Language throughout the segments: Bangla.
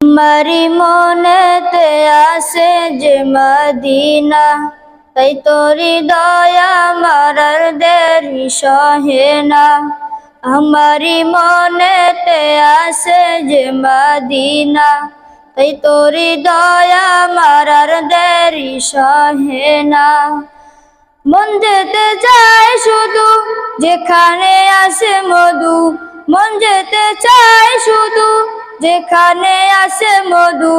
মারি মনেতে আসে যে মদিনা, তাই তোরি দয়া মারার দেরি সহে না। আমারি মনেতে আসে যে মদিনা, তাই তোরি দয়া মারার দেরি সহে না। মন যেতে চায় শুধু যেখানে আসে মধু, মন যেতে চায় শুধু যেখানে আসে মধু,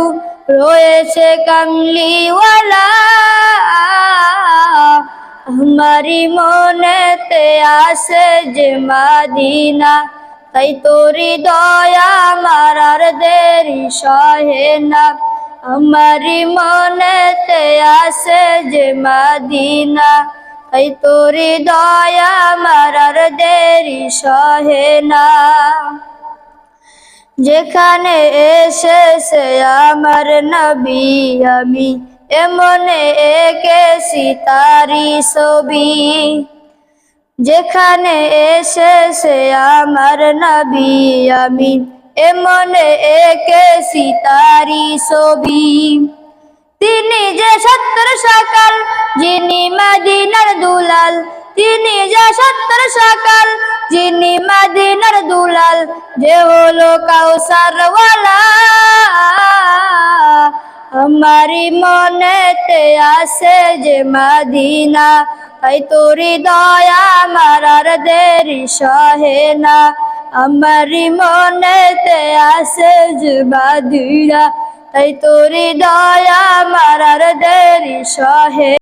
রয়েছে কামলিওয়ালা আমারি মনেতে আসে যে মাদিনা, তাই তোরি দয়া মারার দেরি সহে না। আমারি মনেতে আসে যে মাদিনা, তাই তোরি দয়া মারার দেরি সহে না। যেখানে এসেছে আমার নবী আমি এমনে এঁকেছি তারি ছবি। যেখানে এসেছে আমার নবী আমি এমনে এঁকেছি তারি ছবি। তিনি যে সত্তর সকাল, যিনি মাদিনার দুলাল, তিনি যে সত্তর সকাল, যিনি মাদিনার দুলাল যে হলো কাউসারওয়ালা আমারি মনেতে আসে যে মাদিনা। তাই তোরি দয়া মারার দেরি সহে না। আমারি মনেতে আসে যে মাদিনা। তাই তোরি দয়া মারার দেরি সহে